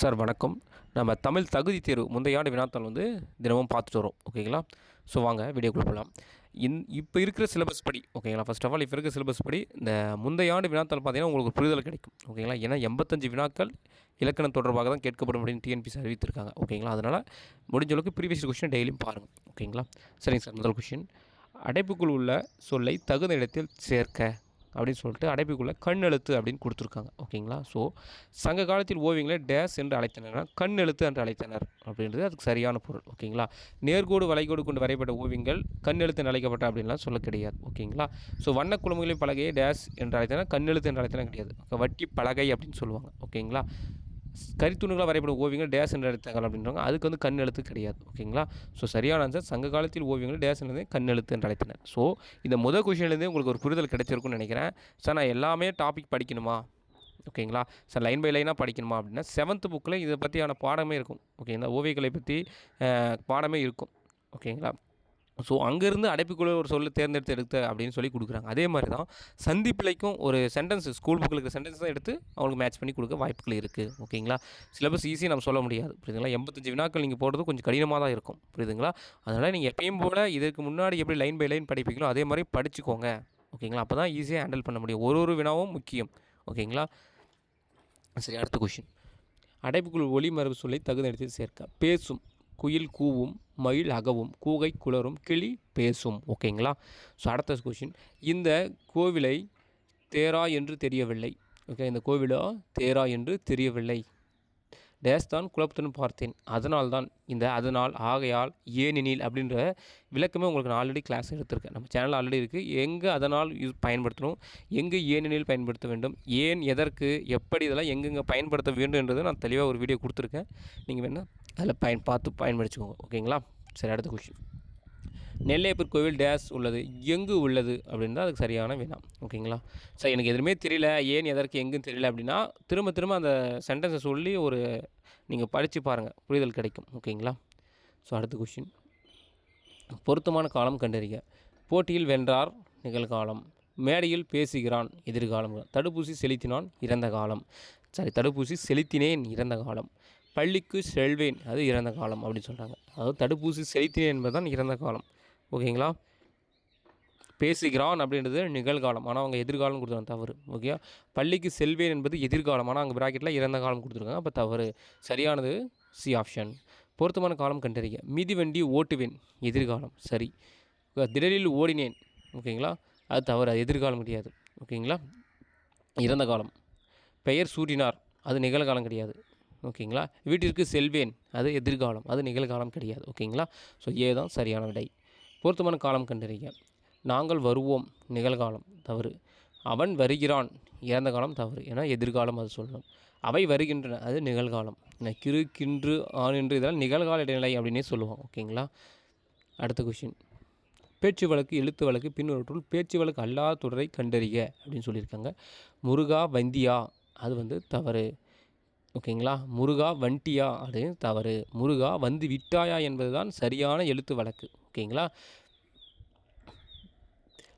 Sir வணக்கம். நம்ம தமிழ் தகுதி தேர்வு முந்தைய ஆண்டு வினாத்தாள் வந்து தினமும் பார்த்துட்டு வரோம். ஓகேங்களா? ஸோ வாங்க வீடியோக்குள்ளே போகலாம் இன் இப்போ இருக்கிற சிலபஸ் படி ஓகேங்களா? ஃபர்ஸ்ட் ஆஃப் ஆல் இப்போ இருக்கிற சிலபஸ் படி இந்த முந்தைய ஆண்டு வினாத்தாள் பார்த்தீங்கன்னா உங்களுக்கு ஒரு புரிதல் கிடைக்கும். ஓகேங்களா? ஏன்னா எண்பத்தஞ்சு வினாக்கள் இலக்கணம் தொடர்பாக தான் கேட்கப்படும் அப்படின்னு டிஎன்பிசி அறிவித்திருக்காங்க. ஓகேங்களா? அதனால் முடிஞ்ச அளவுக்கு ப்ரீவியஸ் கொஷின் டெய்லியும் பாருங்கள் ஓகேங்களா? சரிங்க சார் முதல் கொஷின் அடைப்புக்குள் உள்ள சொல்லை தகுந்த இடத்தில் சேர்க்க. அப்படின்னு சொல்லிட்டு அடைப்புக்குள்ளே கண்ணெழுத்து அப்படின்னு கொடுத்துருக்காங்க. ஓகேங்களா? ஸோ சங்க காலத்தில் ஓவியங்களை டேஸ் என்று அழைத்தனர். கண் எழுத்து என்று அழைத்தனர் அப்படின்றது அதுக்கு சரியான பொருள். ஓகேங்களா? நேர்கோடு வளைகோடு கொண்டு வரையப்பட்ட ஓவியங்கள் கண் எழுத்து என்று அழைக்கப்பட்ட அப்படின்லாம் சொல்ல கிடையாது. ஓகேங்களா? ஸோ வண்ண குழுமைகளின் பலகையை டேஸ் என்று அழைத்தனர். கண் எழுத்து என்று அழைத்தனர் கிடையாது. வட்டி பலகை அப்படின்னு சொல்லுவாங்க. ஓகேங்களா? கரித்துணுகளாக வரையப்படும் ஓவியங்கள் டேஸ் என்று அழைத்தாங்க அப்படின்றாங்க அதுக்கு வந்து கண் எழுத்து கிடையாது. ஓகேங்களா? ஸோ சரியான ஆன்சர் சங்க காலத்தில் ஓவியங்கள் டேஸ் என்பதை கண் எழுத்து என்று அழைத்தனர். ஸோ இந்த முதல் கொஷின்லேருந்தே உங்களுக்கு ஒரு புரிதல் கிடைச்சிருக்கும்னு நினைக்கிறேன். சார் நான் எல்லாமே டாபிக் படிக்கணுமா? ஓகேங்களா? சார் லைன் பை லைனாக படிக்கணுமா அப்படின்னா செவன்த் புக்கில் இதை பற்றியான பாடமே இருக்கும். ஓகேங்களா? ஓவியக்கலை பற்றி பாடமே இருக்கும். ஓகேங்களா? ஸோ அங்கேருந்து அடைப்புக்குள்ளே ஒரு சொல்லு தேர்ந்தெடுத்து எடுத்த அப்படின்னு சொல்லி கொடுக்குறாங்க. அதே மாதிரி தான் சந்திப்பிலைக்கும் ஒரு சென்டென்ஸ் ஸ்கூல் புக்கில் இருக்கிற சென்டென்ஸ் தான் எடுத்து அவங்களுக்கு மேட்ச் பண்ணி கொடுக்க வாய்ப்புகள் இருக்குது ஓகேங்களா? சிலபஸ் ஈஸியாக நம்ம சொல்ல முடியாது. புரியுதுங்களா? எண்பத்தஞ்சு வினாக்கள் நீங்கள் போடுறது கொஞ்சம் கடினமாக தான் இருக்கும். புரியுதுங்களா? அதனால் நீங்கள் எப்பயும் போல் இதற்கு முன்னாடி எப்படி லைன் பை லைன் படிப்பீங்களோ அதே மாதிரி படிச்சுக்கோங்க. ஓகேங்களா? அப்போ தான் ஈஸியாக ஹேண்டில் பண்ண முடியும். ஒரு ஒரு வினாவும் முக்கியம். ஓகேங்களா? சரி அடுத்த கொஷின் அடைப்புக்குள் ஒளி மரபு சொல்லை தகுந்த இடத்தில் சேர்க்க. பேசும். குயில் கூவும் மயில் அகவும் கூகை குளரும் கிளி பேசும். ஓகேங்களா? ஸோ அடுத்த கொஷின் இந்த கோவிலை தேரா என்று தெரியவில்லை. ஓகே இந்த கோவிலோ தேரா என்று தெரியவில்லை. டேஸ் தான் குழப்பத்துடன் பார்த்தேன். அதனால் தான் இந்த அதனால் ஆகையால் ஏனெனில் அப்படின்ற விளக்கமே உங்களுக்கு நான் ஆல்ரெடி கிளாஸ் எடுத்திருக்கேன். நம்ம சேனல் ஆல்ரெடி இருக்குது எங்கே அதனால் யூஸ் பயன்படுத்தணும்? எங்கே ஏனெனில் பயன்படுத்த வேண்டும்? ஏன் எதற்கு எப்படி இதெல்லாம் எங்கெங்கே பயன்படுத்த வேண்டும் என்றதை நான் தெளிவாக ஒரு வீடியோ கொடுத்துருக்கேன். நீங்கள் வேணால் அதில் பயன் பார்த்து பயன்படுத்திக்கோங்க. ஓகேங்களா? சரி அடுத்த கொஷின் நெல்லையப்பர் கோவில் டேஸ் உள்ளது எங்கு உள்ளது அப்படின்னு தான் அதுக்கு சரியான வினா. ஓகேங்களா? சார் எனக்கு எதுவுமே தெரியல. ஏன் எதற்கு எங்குன்னு தெரியல அப்படின்னா திரும்ப திரும்ப அந்த சென்டென்ஸை சொல்லி ஒரு நீங்கள் படித்து பாருங்கள் புரிதல் கிடைக்கும். ஓகேங்களா? ஸோ அடுத்த கொஷின் பொருத்தமான காலம் கண்டறிக. போட்டியில் வென்றார் நிகழ்காலம். மேடையில் பேசுகிறான் எதிர்காலம். தடுப்பூசி செலுத்தினான் இறந்த காலம். சாரி தடுப்பூசி செலுத்தினேன் இறந்த காலம். பள்ளிக்கு செல்வேன். அது இறந்த காலம் அப்படின்னு சொல்கிறாங்க அதாவது தடுப்பூசி செலுத்தினேன் என்பதுதான் இறந்த காலம். ஓகேங்களா? பேசுகிறான் அப்படின்றது நிகழ்காலம். ஆனால் அவங்க எதிர்காலம் கொடுத்துருக்காங்க தவறு. ஓகே பள்ளிக்கு செல்வேன் என்பது எதிர்காலம். ஆனால் அங்கே ப்ராக்கெட்டில் இறந்த காலம் கொடுத்துருக்காங்க. அப்போ தவறு. சரியானது? சி ஆப்ஷன் பொருத்தமான காலம் கண்டறிக. மிதிவண்டி ஓட்டுவேன். எதிர்காலம். சரி. திடலில் ஓடினேன். ஓகேங்களா? அது தவறு. அது எதிர்காலம் கிடையாது. ஓகேங்களா? இறந்த காலம். பெயர் சூட்டினார். அது நிகழ்காலம் கிடையாது. ஓகேங்களா? வீட்டிற்கு செல்வேன். அது எதிர்காலம். அது நிகழ்காலம் கிடையாது. ஓகேங்களா? ஸோ ஏ தான் சரியான விடை. பொருத்தமான காலம் கண்டறிக. நாங்கள் வருவோம். நிகழ்காலம். தவறு. அவன் வருகிறான். இறந்த காலம் தவறு. ஏன்னா எதிர்காலம் அது சொல்லணும். அவை வருகின்றன. அது நிகழ்காலம். என்ன கிறு கின்று ஆண் என்று இதெல்லாம் நிகழ்கால இடைநிலை அப்படின்னே சொல்லுவோம். ஓகேங்களா? அடுத்த கொஷின் பேச்சு வழக்கு எழுத்து வழக்கு பின்வற்றுள் பேச்சு வழக்கு அல்லாத தொடரை கண்டறிக அப்படின்னு சொல்லியிருக்காங்க. முருகா வந்தியா. அது வந்து தவறு. ஓகேங்களா? முருகா வண்டியா? அது தவறு. முருகா வந்து விட்டாயா என்பதுதான் சரியான எழுத்து வழக்கு. ஓகேங்களா?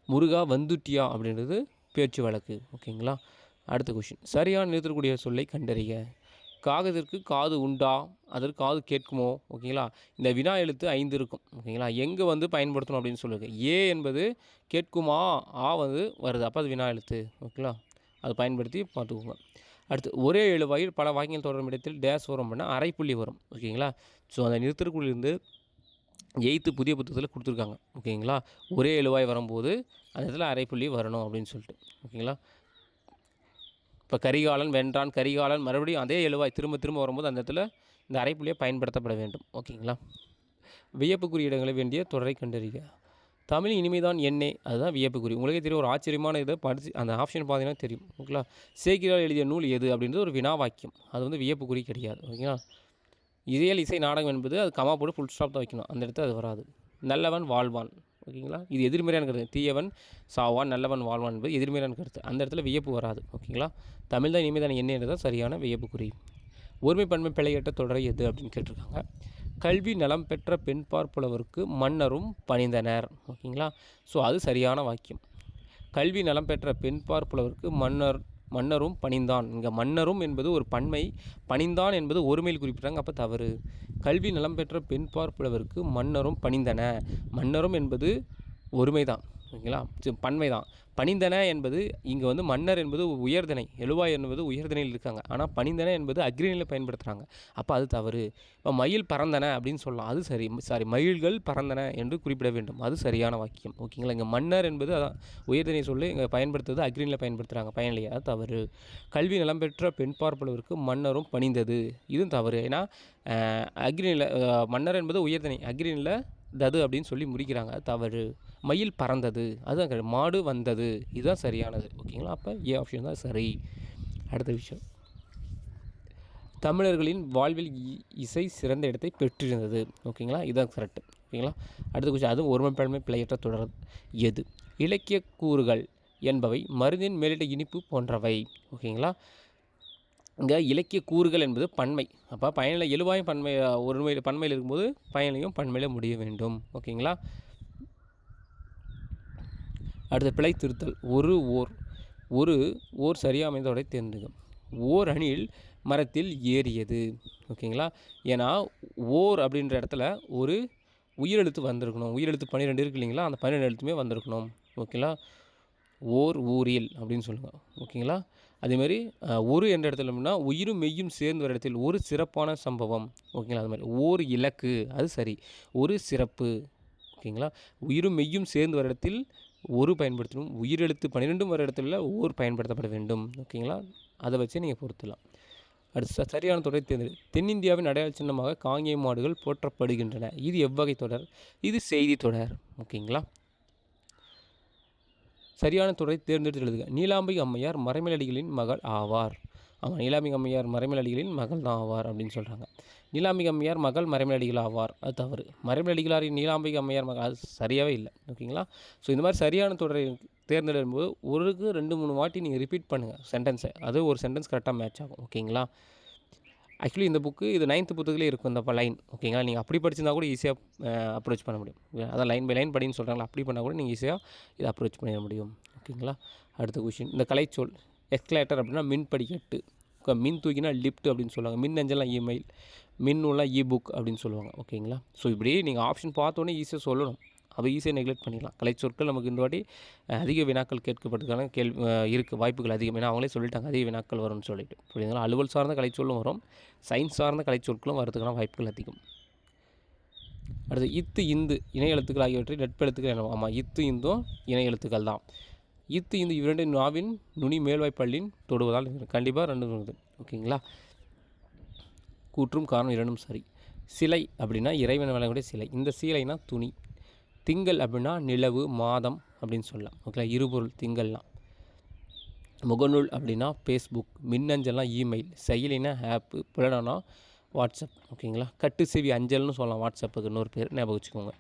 முருகா வந்துட்டியா? அப்படின்றது பேச்சு வழக்கு. ஓகேங்களா? அடுத்த கொஷின் சரியான நிறுத்தக்கூடிய சொல்லை கண்டறிய காகத்திற்கு காது உண்டா? அதற்கு காது கேட்குமோ? ஓகேங்களா? இந்த வினா எழுத்து ஐந்து இருக்கும். ஓகேங்களா? எங்கே வந்து பயன்படுத்தணும் அப்படின்னு சொல்லுங்க. ஏ என்பது கேட்குமா? ஆ வந்து வருது. அப்போ அது வினா எழுத்து. ஓகேங்களா? அது பயன்படுத்தி பார்த்துக்கோங்க. அடுத்து ஒரே எழுவாயில் பல வாக்கியங்கள் தொடரும் இடத்தில் டேஸ் வரும் அப்படின்னா அரைப்புள்ளி வரும். ஓகேங்களா? ஸோ அந்த நிறுத்தற்குள்ளிருந்து எயித்து புதிய புத்தகத்தில் கொடுத்துருக்காங்க. ஓகேங்களா? ஒரே எழுவாய் வரும்போது அந்த இடத்துல அரைப்புள்ளி வரணும் அப்படின்னு சொல்லிட்டு. ஓகேங்களா? இப்போ கரிகாலன் வென்றான். கரிகாலன் மறுபடியும் அதே எழுவாய் திரும்ப திரும்ப வரும்போது அந்த இடத்துல இந்த அரைப்புள்ளியை பயன்படுத்தப்பட வேண்டும். ஓகேங்களா? வியப்புக்குரிய இடங்களை வேண்டிய தொடரை கண்டறிக. தமிழ் இனிமைதான் எண்ணே. அதுதான் வியப்புக்குறி. உங்களுக்கே தெரியும் ஒரு ஆச்சரியமான இதை படித்து அந்த ஆப்ஷன் பார்த்தீங்கன்னா தெரியும். ஓகேங்களா? சேக்கிரால் எழுதிய நூல் எது அப்படின்றது ஒரு வினா வாக்கியம் அது வந்து வியப்புக்குறி கிடையாது. ஓகேங்களா? இசையல் இசை நாடகம் என்பது அது கமா போட்டு ஃபுல் ஸ்டாப் தான் வைக்கணும். அந்த இடத்துல அது வராது. நல்லவன் வாழ்வான். ஓகேங்களா? இது எதிர்மறையான கருத்து. தீயவன் சாவான் நல்லவன் வாழ்வான் என்பது எதிர்மறையான கருத்து. அந்த இடத்துல வியப்பு வராது. ஓகேங்களா? தமிழ் தான் இனிமேதான என்ன சரியான வியப்புக்குறி. ஒருமை பன்மை பிழையற்ற தொடரை எது அப்படின்னு கேட்டிருக்காங்க. கல்வி நலம் பெற்ற பெண் பார்ப்புலவருக்கு மன்னரும் பணிந்தனர். ஓகேங்களா? ஸோ அது சரியான வாக்கியம். கல்வி நலம் பெற்ற பெண் பார்ப்புலவருக்கு மன்னர் மன்னரும் பணிந்தான். இங்கே மன்னரும் என்பது ஒரு பன்மை பணிந்தான் என்பது ஒருமையில் குறிப்பிட்டாங்க அப்போ தவறு. கல்வி நலம் பெற்ற பெண் பார்ப்புலவருக்கு மன்னரும் பணிந்தன. மன்னரும் என்பது ஒருமை தான் ஓகேங்களா? பன்மை தான். பணிந்தன என்பது இங்கே வந்து மன்னர் என்பது உயர்திணை எழுவாய் என்பது உயர்திணையில் இருக்காங்க. ஆனால் பணிந்தன என்பது அக்ரிணையில் பயன்படுத்துகிறாங்க அப்போ அது தவறு. இப்போ மயில் பறந்தன அப்படின்னு சொல்லலாம். அது சரி. சாரி மயில்கள் பறந்தன என்று குறிப்பிட வேண்டும். அது சரியான வாக்கியம். ஓகேங்களா? இங்கே மன்னர் என்பது அதான் உயர்திணை சொல்லி இங்கே பயன்படுத்துவது அக்ரிணையில் பயன்படுத்துகிறாங்க பயனிலையா அது தவறு. கல்வி நலம் பெற்ற பெண் பார்ப்பளவிற்கு மன்னரும் பணிந்தது. இதுவும் தவறு. ஏன்னா அக்ரிணியில் மன்னர் என்பது உயர்திணை. அக்ரிணியில் தது அப்படின்னு சொல்லி முடிக்கிறாங்க தவறு. மயில் பறந்தது. அதுதான் மாடு வந்தது. இதுதான் சரியானது. ஓகேங்களா? அப்போ ஏ ஆப்ஷன் தான் சரி. அடுத்த விஷயம். தமிழர்களின் வாழ்வில் இ- இசை சிறந்த இடத்தை பெற்றிருந்தது. ஓகேங்களா? இதுதான் கரெக்ட் ஓகேங்களா? அடுத்த கொஸ்டின் அதுவும் ஒருமைப்பழமை பிழையற்ற தொடர் எது? இலக்கிய கூறுகள் என்பவை மருந்தின் மேலிட்ட இனிப்பு போன்றவை. ஓகேங்களா? இங்கே இலக்கிய கூறுகள் என்பது பன்மை. அப்போ பயனில் எழுவாயும் பன்மை ஒருமையில் பன்மையில் இருக்கும்போது பயனையும் பன்மையில் முடிய வேண்டும். ஓகேங்களா? அடுத்த பிழை திருத்தல். ஒரு ஓர் ஒரு ஓர் சரியாக அமைந்தோடை தேர்ந்தெடுக்கும். ஓர் அணில் மரத்தில் ஏறியது. ஓகேங்களா? ஏன்னா ஓர் அப்படின்ற இடத்துல ஒரு உயிரெழுத்து வந்திருக்கணும். உயிரெழுத்து பன்னிரெண்டு இருக்கு இல்லைங்களா? அந்த பன்னிரெண்டு எழுத்துமே வந்திருக்கணும். ஓகேங்களா? ஓர் ஊரில் அப்படின்னு சொல்லுங்கள் ஓகேங்களா? அதேமாதிரி ஒரு என்ற இடத்துல அப்படின்னா உயிரும் மெய்யும் சேர்ந்து வர இடத்தில் ஒரு சிறப்பான சம்பவம். ஓகேங்களா? அது மாதிரி ஓர் இலக்கு அது சரி. ஒரு சிறப்பு ஓகேங்களா? உயிரும் மெய்யும் சேர்ந்து வர இடத்தில் ஒரு பயன்படுத்தணும். உயிரெழுத்து பன்னிரெண்டும் வர இடத்துல ஓர் பயன்படுத்தப்பட வேண்டும். ஓகேங்களா? அதை வச்சு நீங்கள் பொருத்தலாம். அடுத்து சரியான தொடர் தேர்ந்தெடு. தென்னிந்தியாவின் அடையாள சின்னமாக காங்கேய மாடுகள் போற்றப்படுகின்றன. இது எவ்வகை தொடர்? இது செய்தி தொடர். ஓகேங்களா? சரியான தொடரை தேர்ந்தெடுத்து எழுதுக. நீலாம்பிகை அம்மையார் மறைமலடிகளின் மகள் ஆவார். ஆமாம் நீலாம்பிகை அம்மையார் மறைமலடிகளின் மகள் தான் ஆவார் அப்படின்னு சொல்கிறாங்க நீலாம்பிகை அம்மையார் மகள் மறைமலடிகள் ஆவார். அது தவறு. மறைமலடிகளாரின் நீலாம்பிகை அம்மையார் மகள் அது சரியாகவே இல்லை. ஓகேங்களா? ஸோ இந்த மாதிரி சரியான தொடரை தேர்ந்தெடுக்கும்போது ஒருக்கு ரெண்டு மூணு வாட்டி நீங்கள் ரிப்பீட் பண்ணுங்கள் சென்டென்ஸை அது ஒரு சென்டென்ஸ் கரெக்டாக மேட்ச் ஆகும். ஓகேங்களா? ஆக்சுவலி இந்த புக்கு இது நைன்த்து புத்தகத்திலே இருக்கும் இந்த லைன் ஓகேங்களா நீங்கள் அப்படி படிச்சிருந்தா கூட ஈஸியாக அப்ரோச் பண்ண முடியும். அதான் லைன் பை லைன் படின்னு சொல்கிறாங்களா அப்படி பண்ணால் கூட நீங்கள் ஈஸியாக இதை அப்ரோச் பண்ணிட முடியும். ஓகேங்களா அடுத்த கொஷின் இந்த கலைச்சொல் எஸ்கலேட்டர் அப்படின்னா மின் படிக்கட்டு. மின் தூக்கினா லிஃப்ட் அப்படின்னு சொல்லுவாங்க. மின் அஞ்சலாம் இமெயில் மின் நூலாம் இ புக் அப்படின்னு சொல்லுவாங்க. ஓகேங்களா ஸோ இப்படி நீங்கள் ஆப்ஷன் பார்த்தோன்னே ஈஸியாக சொல்லணும். அப்போ ஈஸியாக நெக்லெக்ட் பண்ணிடலாம் கலைச்சொற்கள் நமக்கு இந்த வாட்டி அதிக வினாக்கள் கேட்கப்பட்டதுக்கான கேள்வி இருக்குது வாய்ப்புகள் அதிகம். ஏன்னா அவங்களே சொல்லிட்டாங்க அதிக வினாக்கள் வரும்னு சொல்லிட்டு. புரியுதுங்களா? அலுவல் சார்ந்த கலைச்சொல்லும் வரும். சயின்ஸ் சார்ந்த கலைச்சொற்களும் வரதுக்கான வாய்ப்புகள் அதிகம். அடுத்து இத்து இந்து இணை எழுத்துக்கள் ஆகியவற்றை நட்பெழுத்துக்கள் என ஆமாம் இத்து இந்தும் இணை எழுத்துக்கள் தான். இத்து இந்து இரண்டு நாவின் நுனி மேல்வாய்ப்பள்ளின் தொடுவதால் கண்டிப்பாக ரெண்டு வருது ஓகேங்களா? கூற்றும் காரணம் இரண்டும் சரி. சிலை அப்படின்னா இறைவன் வழங்கக்கூடிய சிலை. இந்த சீலைனா துணி. திங்கள் அப்படின்னா நிலவு மாதம் அப்படின்னு சொல்லலாம். ஓகேங்களா? இருபொருள் திங்கள்லாம். முகநூல் அப்படின்னா ஃபேஸ்புக் மின்னஞ்சல்னா இமெயில் செயலினா ஆப்பு புலனானா வாட்ஸ்அப் ஓகேங்களா? கட்டு செவி அஞ்சல்னு சொல்லலாம் வாட்ஸ்அப்புக்கு இன்னொரு பேர். ஞாபகம் வச்சுக்கோங்க.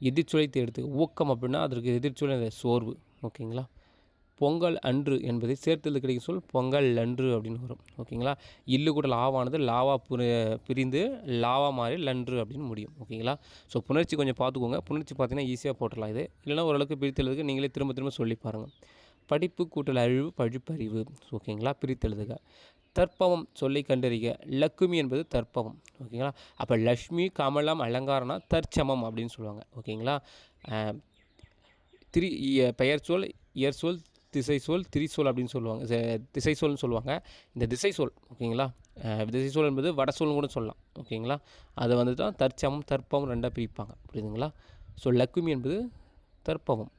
எதிர்ச்சுலை தேடுத்து ஊக்கம் அப்படின்னா அதற்கு எதிர்ச்சுளை சோர்வு. ஓகேங்களா? பொங்கல் அன்று என்பதை சேர்த்தது கிடைக்கும் சொல் பொங்கல் அன்று அப்படின்னு வரும். ஓகேங்களா? இல்லு கூட லாவானது லாவா பிரிந்து லாவா மாறி லன்று அப்படின்னு முடியும். ஓகேங்களா? ஸோ புணர்ச்சி கொஞ்சம் பார்த்துக்கோங்க. புணர்ச்சி பார்த்தீங்கன்னா ஈஸியாக போட்டுடலாம் இது. இல்லைனா ஓரளவுக்கு பிரித்தெழுதுக்கு நீங்களே திரும்ப திரும்ப சொல்லி பாருங்கள் படிப்பு கூட்டல் அழிவு பழிப்பறிவு. ஓகேங்களா? பிரித்தெழுதுக. தற்பவம் சொல்லை கண்டறிக. லக்குமி என்பது தற்பவம் ஓகேங்களா? அப்போ லக்ஷ்மி கமலம் அலங்காரம்னா தற்சமம் அப்படின்னு சொல்லுவாங்க. ஓகேங்களா? திரு திரி இய- பெயர் சொல் இயற் சொல் திசை சொல் திரிசொல் அப்படின்னு சொல்லுவாங்க. திசை சொல்னு சொல்லுவாங்க. இந்த திசை சொல் ஓகேங்களா? திசை சொல் என்பது வட சொல்னு கூட சொல்லலாம் ஓகேங்களா? அதை வந்து தான் தற்சமம் தற்பவம் ரெண்டாக பிரிப்பாங்க புரியுதுங்களா? ஸோ லக்குமி என்பது தற்பவம்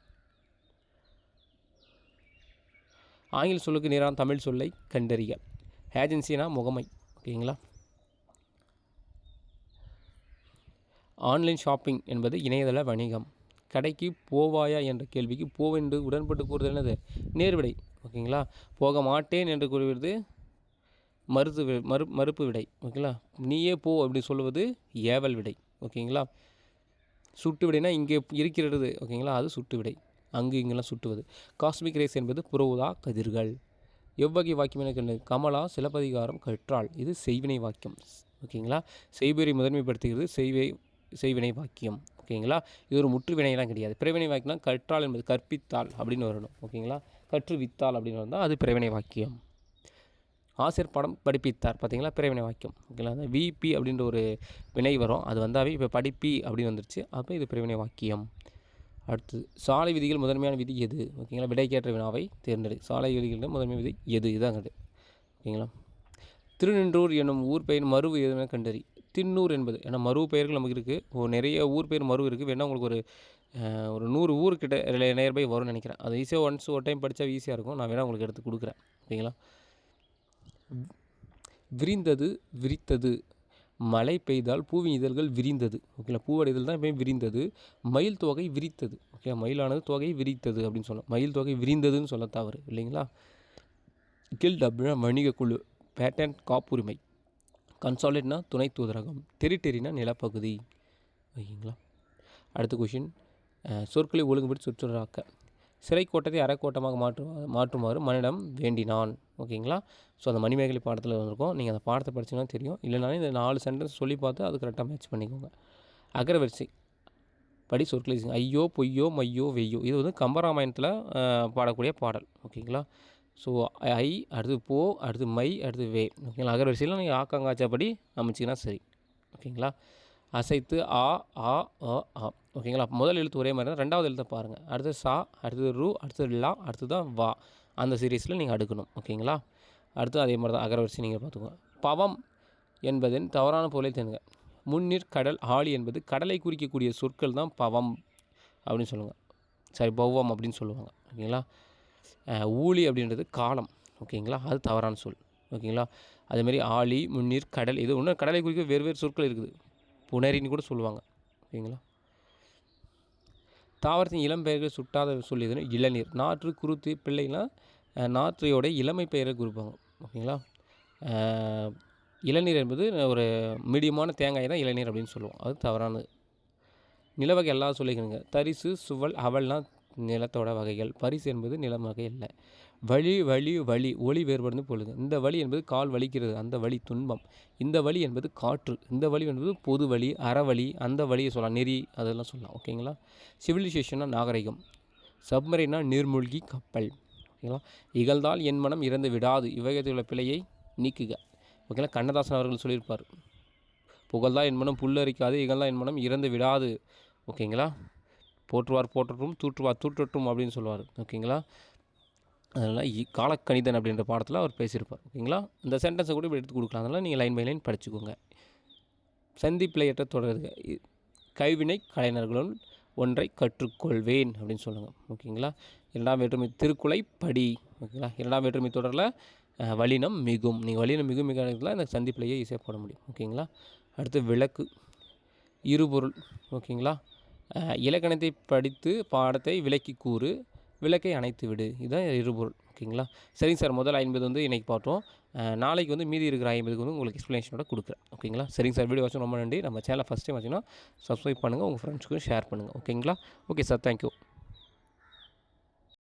ஆங்கில சொல்லுக்கு நேரான தமிழ் சொல்லை கண்டறிக. ஏஜென்சினா முகமை ஓகேங்களா? ஆன்லைன் ஷாப்பிங் என்பது இணையதள வணிகம். கடைக்கு போவாயா என்ற கேள்விக்கு போவென்று உடன்பட்டு கூறுதல் என்னது? நேர்விடை. ஓகேங்களா? போக மாட்டேன் என்று கூறுவது மறுத்து மறு மறுப்பு விடை. ஓகேங்களா? நீயே போ அப்படின்னு சொல்லுவது ஏவல் விடை. ஓகேங்களா? சுட்டு விடைனா இங்கே இருக்கிறது. ஓகேங்களா? அது சுட்டு விடை. அங்கு இங்கெல்லாம் சுட்டுவது. காஸ்மிக் ரேஸ் என்பது புறவுதா கதிர்கள். எவ்வகை வாக்கியம் என கமலா சிலப்பதிகாரம் கற்றாள். இது செய்வினை வாக்கியம். ஓகேங்களா? செய்பொறி முதன்மைப்படுத்துகிறது செய்வை செய்வினை வாக்கியம். ஓகேங்களா? இது ஒரு முற்று வினையெல்லாம் கிடையாது. பிறவினை வாக்கியம்னா கற்றால் என்பது கற்பித்தாள் அப்படின்னு வரணும். ஓகேங்களா? கற்றுவித்தால் அப்படின்னு வந்தால் அது பிறவினை வாக்கியம். ஆசிரியர் படம் படிப்பித்தார். பார்த்தீங்களா? பிறவினை வாக்கியம். ஓகேங்களா? அந்த விபி அப்படின்ற ஒரு வினை வரும். அது வந்தாவே இப்போ படிப்பி அப்படின்னு வந்துருச்சு. அப்போ இது பிறவினை வாக்கியம். அடுத்து சாலை விதிகள் முதன்மையான விதி எது? ஓகேங்களா? விடைக்கேற்ற வினாவை தேர்ந்தெடு. சாலை விதிகளில் முதன்மை விதி எது? இதாங்க ஓகேங்களா? திருநின்றூர் எனும் ஊர் பெயர் மருவு எதுனா கண்டறி. தின்னூர் என்பது. ஏன்னா மறு பெயர்கள் நமக்கு இருக்குது ஓ நிறைய ஊர் பேர் மறு இருக்குது வேணால் உங்களுக்கு ஒரு ஒரு நூறு ஊர்கிட்ட நியர்பை வரும்னு நினைக்கிறேன். அது ஈஸியாக ஒன்ஸ் ஒரு டைம் படித்தா ஈஸியாக இருக்கும். நான் வேணால் உங்களுக்கு எடுத்து கொடுக்குறேன். ஓகேங்களா விரிந்தது விரித்தது. மழை பெய்தால் பூவின் இதழ்கள் விரிந்தது. ஓகேங்களா? பூவோட இதழ் தான் எப்பயும் விரிந்தது. மயில் தொகை விரித்தது. ஓகே மயிலானது தொகை விரித்தது அப்படின்னு சொல்லலாம். மயில் தொகை விரிந்ததுன்னு சொல்ல தவறு இல்லைங்களா? கில்ட் அப்படின்னா வணிக குழு பேட்டன் காப்புரிமை. கன்சாலிட்னா துணை தூதரகம் டெரிட்டரினா நிலப்பகுதி. ஓகேங்களா அடுத்த கொஷின் சொற்களை ஒழுங்குபடி சுற்றுலாக்க சிறை கோட்டத்தை அரைக்கோட்டமாக மாற்று மாற்றுமாறு மனிடம் வேண்டினான். ஓகேங்களா? ஸோ அந்த மணிமேகலை பாடத்தில் வந்திருக்கோம். நீங்கள் அந்த பாடத்தை படிச்சீங்கன்னா தெரியும். இல்லைனாலும் இந்த நாலு சென்டென்ஸ் சொல்லி பார்த்து அது கரெக்டாக மேட்ச் பண்ணிக்கோங்க. அகரவரிசை. படி சொற்களை ஐயோ பொய்யோ மையோ வெய்யோ. இது வந்து கம்பராமாயணத்தில் பாடக்கூடிய பாடல். ஓகேங்களா? ஸோ ஐ அடுத்து போ அடுத்து மை அடுத்து வே. ஓகேங்களா? அகரவரிசையில் நீங்கள் ஆக்காங்காச்சாப்படி அமைச்சிங்கன்னா சரி. ஓகேங்களா? அசைத்து ஆ ஆ அ ஆ. ஓகேங்களா? முதல் எழுத்து ஒரே மாதிரி தான் ரெண்டாவது எழுத்தை பாருங்கள் அடுத்து சா அடுத்தது ரூ அடுத்தது லா அடுத்து தான் வா. அந்த சீரீஸில் நீங்கள் அடுக்கணும். ஓகேங்களா? அடுத்து அதே மாதிரி தான் அகரவரிசை நீங்கள் பார்த்துக்கோங்க. பவம் என்பதன் தவறான பொருளை தேர்ந்துங்க முன்னீர் கடல் ஆழி என்பது கடலை குறிக்கக்கூடிய சொற்கள் தான் பவம் அப்படின்னு சொல்லுவாங்க சாரி பௌவம் அப்படின்னு சொல்லுவாங்க. ஓகேங்களா? ஊழி அப்படின்றது காலம். ஓகேங்களா? அது தவறான சொல். ஓகேங்களா? அதேமாரி ஆழி முன்னீர் கடல் இது ஒன்று கடலை குறிக்க வேறு வேறு சொற்கள் இருக்குது. புனரின்னு கூட சொல்லுவாங்க. ஓகேங்களா? தாவரத்தின் இளம் பெயர்கள் சுட்டாத சொல் இளநீர். நாற்று குருத்து பிள்ளைலாம் நாற்றையோட இளமை பெயரை குறிப்பாங்க. ஓகேங்களா? இளநீர் என்பது ஒரு மீடியமான தேங்காய் தான் இளநீர் அப்படின்னு சொல்லுவோம். அது தவறானது. நிலவகை எல்லாம் சொல்லிக்கணுங்க தரிசு சுவல் அவல்னால் நிலத்தோட வகைகள் பரிசு என்பது நிலம் வகை இல்லை வழி வழி வழி ஒளி வேறுபடுந்து பொழுது. இந்த வழி என்பது கால் வலிக்கிறது அந்த வழி துன்பம். இந்த வழி என்பது காற்று. இந்த வழி என்பது பொது வழி அறவழி அந்த வழியை சொல்லலாம். நெறி அதெல்லாம் சொல்லலாம். ஓகேங்களா சிவிலைசேஷன்னா நாகரிகம். சப்மரினா நீர்மூழ்கி கப்பல். ஓகேங்களா இகழ்ந்தால் என் மனம் இறந்து விடாது. இவ்வகையில் உள்ள பிழையை நீக்குக. ஓகேங்களா கண்ணதாசன் அவர்கள் சொல்லியிருப்பார். புகழ்தான் என் மனம் புல்லரிக்காது இகழ்தான் என் மனம் இறந்து விடாது. ஓகேங்களா போற்றுவார் போற்றட்டும் தூற்றுவார் தூற்றட்டும் அப்படின்னு சொல்லுவார். ஓகேங்களா? அதனால் இ காலக்கணிதன் அப்படின்ற பாடத்தில் அவர் பேசியிருப்பார். ஓகேங்களா? இந்த சென்டென்ஸை கூட இப்படி எடுத்து கொடுக்கலாம். அதனால் நீங்கள் லைன் பை லைன் படிச்சுக்கோங்க. சந்திப்பிழையற்ற தொடருங்க கைவினை கலைஞர்களும் ஒன்றை கற்றுக்கொள்வேன் அப்படின்னு சொல்லுங்கள் ஓகேங்களா? இரண்டாம் வேற்றுமை திருக்குலை படி. ஓகேங்களா? இரண்டாம் வேற்றுமை தொடரில் வலினம் மிகும். நீங்கள் வலினம் மிகும் மிக இந்த சந்திப்பிலேயே ஈஸியாக போட முடியும். ஓகேங்களா? அடுத்து விளக்கு இருபொருள். ஓகேங்களா? இலக்கணத்தை படித்து பாடத்தை விளக்கி கூறு விளக்கை அணைத்து விடு. இதுதான் இருபொருள் ஓகேங்களா? சரிங்க சார் முதல் ஐம்பது வந்து இன்றைக்கி பார்த்தோம். நாளைக்கு வந்து மீதி இருக்கிற ஐம்பதுக்கு வந்து உங்களுக்கு எக்ஸ்ப்ளனேஷனோட கொடுக்குறேன் ஓகேங்களா? சரிங்க சார் வீடியோ வாட்சும் ரொம்ப நன்றி. நம்ம சேனலை ஃபஸ்ட் டைம் வச்சுன்னா சப்ஸ்கிரைப் பண்ணுங்கள் உங்கள் ஃப்ரெண்ட்ஸ்க்கும் ஷேர் பண்ணுங்கள் ஓகேங்களா? Okay sir thank you